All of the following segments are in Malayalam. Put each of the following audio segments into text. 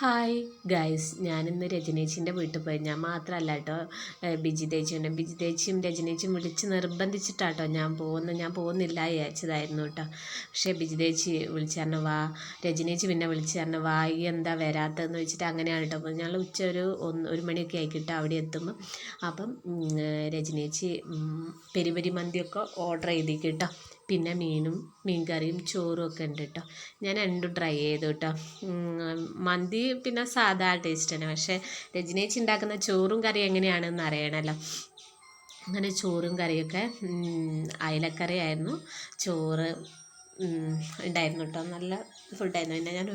ഹായ് ഗൈസ് ഞാനിന്ന് രജനേച്ചിന്റെ വീട്ടിൽ പോയി. ഞാൻ മാത്രമല്ല കേട്ടോ ബിജി തേച്ചിയുണ്ട്. ബിജി ദേച്ചിയും രജനേച്ചിയും വിളിച്ച് നിർബന്ധിച്ചിട്ടാട്ടോ ഞാൻ പോകുന്ന ഞാൻ പോകുന്നില്ല വിചാരിച്ചതായിരുന്നു കേട്ടോ. പക്ഷേ ബിജി ദേച്ചി വിളിച്ചു പറഞ്ഞു വാ. രജനേച്ചി പിന്നെ വിളിച്ചു പറഞ്ഞു വാ ഈ എന്താ വരാത്തതെന്ന് വെച്ചിട്ട് അങ്ങനെയാണ് കേട്ടോ. ഞങ്ങൾ ഉച്ച ഒരു ഒന്ന് ഒരു മണിയൊക്കെ ആയിക്കിട്ടോ അവിടെ എത്തുമ്പോൾ അപ്പം രജനേച്ചി പെരി പെരി മന്തിയൊക്കെ ഓർഡർ ചെയ്തേക്ക് കേട്ടോ. പിന്നെ മീനും മീൻ കറിയും ചോറും ഒക്കെ ഉണ്ട് കേട്ടോ ഞാൻ രണ്ടും ട്രൈ ചെയ്തു കേട്ടോ മന്തി പിന്നെ സാധാ ടേസ്റ്റ് തന്നെ. പക്ഷേ രജനേച്ചി ഉണ്ടാക്കുന്ന ചോറും കറിയും എങ്ങനെയാണെന്ന് അറിയണമല്ലോ അങ്ങനെ ചോറും കറിയൊക്കെ അയലക്കറി ആയിരുന്നു. ചോറ് ഉണ്ടായിരുന്നു കേട്ടോ നല്ല ഫുഡായിരുന്നു പിന്നെ ഞാൻ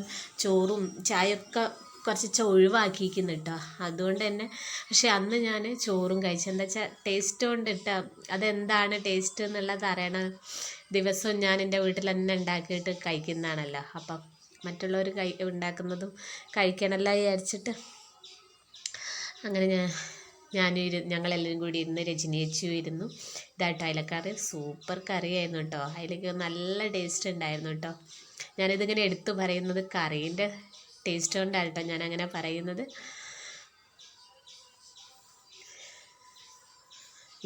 ചോറും ചായയൊക്കെ കുറച്ച് ഒഴിവാക്കിയിരിക്കുന്നു കേട്ടോ അതുകൊണ്ട് തന്നെ പക്ഷെ അന്ന് ഞാൻ ചോറും കഴിച്ചു. എന്താ വെച്ചാൽ ടേസ്റ്റ് കൊണ്ട് ഇട്ടാ അതെന്താണ് ടേസ്റ്റ് എന്നുള്ളത് അറിയണം ദിവസവും ഞാൻ എന്റെ വീട്ടിൽ തന്നെ ഉണ്ടാക്കിയിട്ട് കഴിക്കുന്നതാണല്ലോ. അപ്പം മറ്റുള്ളവർ കഴി ഉണ്ടാക്കുന്നതും കഴിക്കണമല്ല വിചാരിച്ചിട്ട് അങ്ങനെ ഞാൻ ഞാൻ ഞങ്ങളെല്ലാവരും കൂടി ഇരുന്ന് രചനയിച്ചു ഇരുന്നു. ഇതായിട്ട് അയലക്കറി. സൂപ്പർ കറിയായിരുന്നു കേട്ടോ. അതിലേക്ക് നല്ല ടേസ്റ്റ് ഉണ്ടായിരുന്നു കേട്ടോ. ഞാനിതിങ്ങനെ എടുത്തു പറയുന്നത് കറീന്റെ ടേസ്റ്റ് കൊണ്ടാണ് കേട്ടോ ഞാൻ അങ്ങനെ പറയുന്നത്.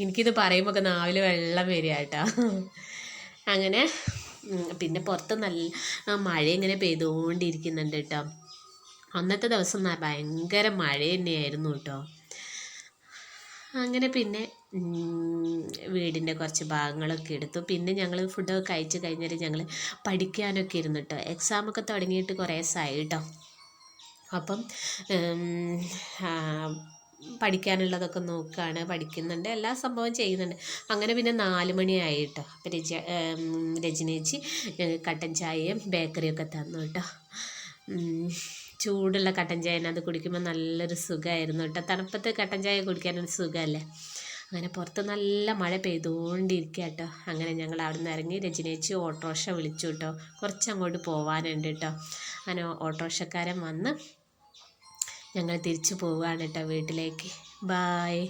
എനിക്കിത് പറയുമ്പോൾ ഒക്കെ നാവിൽ വെള്ളം വരിക കേട്ടോ. അങ്ങനെ പിന്നെ പുറത്ത് നല്ല മഴ ഇങ്ങനെ പെയ്തുകൊണ്ടിരിക്കുന്നുണ്ട് കേട്ടോ. അന്നത്തെ ദിവസം ഭയങ്കര മഴ തന്നെയായിരുന്നു കേട്ടോ. അങ്ങനെ പിന്നെ വീടിന്റെ കുറച്ച് ഭാഗങ്ങളൊക്കെ എടുത്തു. പിന്നെ ഞങ്ങൾ ഫുഡൊക്കെ കഴിച്ച് കഴിഞ്ഞിട്ട് ഞങ്ങൾ പഠിക്കാനൊക്കെ ഇരുന്നു കേട്ടോ. എക്സാമൊക്കെ തുടങ്ങിയിട്ട് കുറേ ദിവസമായി കേട്ടോ. അപ്പം പഠിക്കാനുള്ളതൊക്കെ നോക്കുകയാണ് പഠിക്കുന്നുണ്ട് എല്ലാ സംഭവം ചെയ്യുന്നുണ്ട്. അങ്ങനെ പിന്നെ നാല് മണിയായി കേട്ടോ അപ്പം രജ രജനേച്ചി കട്ടൻ ചായയും ബേക്കറിയൊക്കെ തന്നു കേട്ടോ ചൂടുള്ള കട്ടൻ ചായ അത് കുടിക്കുമ്പോൾ നല്ലൊരു സുഖമായിരുന്നു കേട്ടോ തണുപ്പത്ത് കട്ടൻ ചായ കുടിക്കാനൊരു സുഖമല്ലേ അങ്ങനെ പുറത്ത് നല്ല മഴ പെയ്തുകൊണ്ടിരിക്കുക കേട്ടോ അങ്ങനെ ഞങ്ങൾ അവിടെ നിന്ന് ഇറങ്ങി രജനേച്ചി ഓട്ടോറിക്ഷ വിളിച്ചു കേട്ടോ കുറച്ച് അങ്ങോട്ട് പോകാനുണ്ട് കേട്ടോ അങ്ങനെ ഓട്ടോറിക്ഷക്കാരൻ വന്ന് ഞങ്ങൾ തിരിച്ചു പോവുകയാണ് കേട്ടോ വീട്ടിലേക്ക്. ബായ്